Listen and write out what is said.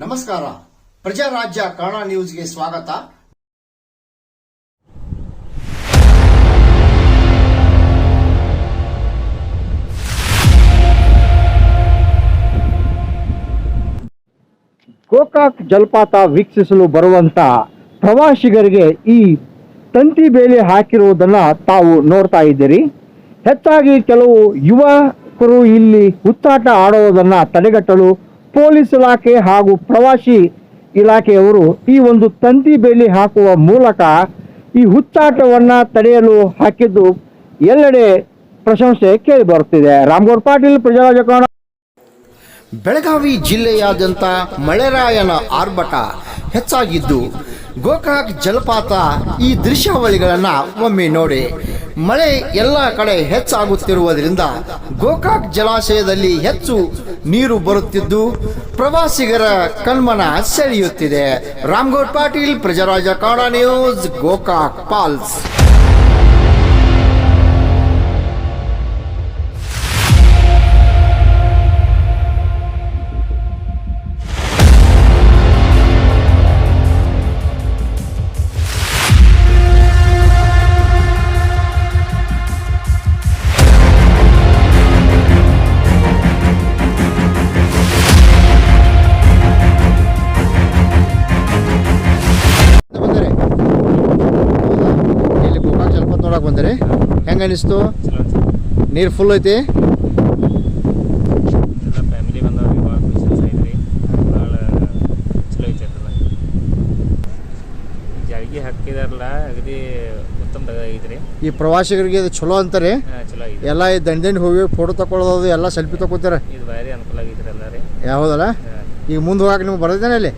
ನಮಸ್ಕಾರ. ಪ್ರಜಾರಾಜ್ಯ ಕನ್ನಡ ನ್ಯೂಸ್ಗೆ ಸ್ವಾಗತ. ಗೋಕಾಕ್ ಜಲಪಾತ ವೀಕ್ಷಿಸಲು ಬರುವಂತ ಪ್ರವಾಸಿಗರಿಗೆ ಈ ತಂತಿ ಬೇಲಿ ಹಾಕಿರುವುದನ್ನ ತಾವು ನೋಡ್ತಾ ಇದ್ದೀರಿ. ಹೆಚ್ಚಾಗಿ ಕೆಲವು ಯುವಕರು ಇಲ್ಲಿ ಹುತ್ತಾಟ ಆಡುವುದನ್ನ ತಡೆಗಟ್ಟಲು ಪೊಲೀಸ್ ಇಲಾಖೆ ಹಾಗೂ ಪ್ರವಾಸಿ ಇಲಾಖೆಯವರು ಈ ಒಂದು ತಂತಿ ಬೇಲಿ ಹಾಕುವ ಮೂಲಕ ಈ ಹುತ್ತಾಟವನ್ನು ತಡೆಯಲು ಹಾಕಿದ್ದು ಎಲ್ಲೆಡೆ ಪ್ರಶಂಸೆ ಕೇಳಿ ಬರುತ್ತಿದೆ. ರಾಮಗೌಡ್ ಪಾಟೀಲ್ ಪ್ರಜಾರಾಜ್ಯ ಬೆಳಗಾವಿ ಜಿಲ್ಲೆಯಾದ್ಯಂತ ಮಳೆರಾಯನ ಆರ್ಭಟ ಹೆಚ್ಚಾಗಿದ್ದು ಗೋಕಾಕ್ ಜಲಪಾತ ಈ ದೃಶ್ಯಾವಳಿಗಳನ್ನು ಒಮ್ಮೆ ನೋಡಿ ಮಳೆ ಎಲ್ಲ ಕಡೆ ಹೆಚ್ಚಾಗುತ್ತಿರುವುದರಿಂದ ಗೋಕಾಕ್ ಜಲಾಶಯದಲ್ಲಿ ಹೆಚ್ಚು ನೀರು ಬರುತ್ತಿದ್ದು ಪ್ರವಾಸಿಗರ ಕಣ್ಮನ ಸೆಳೆಯುತ್ತಿದೆ. ರಾಮ್ಗೌಡ್ ಪಾಟೀಲ್, ಪ್ರಜರಾಜ ಕಾಡಾ ನ್ಯೂಸ್, ಗೋಕಾಕ್ ಪಾಲ್ಸ್. ನೋಡಕ್ ಬಂದರೆ? ಹೆಂಗ ಅನಿಸ್ತು? ನೀರು ಫುಲ್ ಐತಿ? ಈ ಪ್ರವಾಸಿಗರಿಗೆ ಇದು ಚಲೋ ಅಂತಾರೆ? ಎಲ್ಲಾ ಈ ದಂಡ ದಂಡ್ ಹೋಗಿ ಫೋಟೋ ತಕೊಳ್ಳೋದು ಎಲ್ಲ ಸೆಲ್ಫಿ ತಗೋತಾರೆ ಇದು ಬಾರಿ ಅನುಕೂಲ ಆಗೈತ್ರಿ ಎಲ್ಲ ರೀ ಯಾವುದಲ್ಲ ಈಗ ಮುಂದೆ ಹೋಗಕ್ಕೆ ನಿಮ್ಗೆ ಬರೋದೇನೆ ಅಲ್ಲಿ?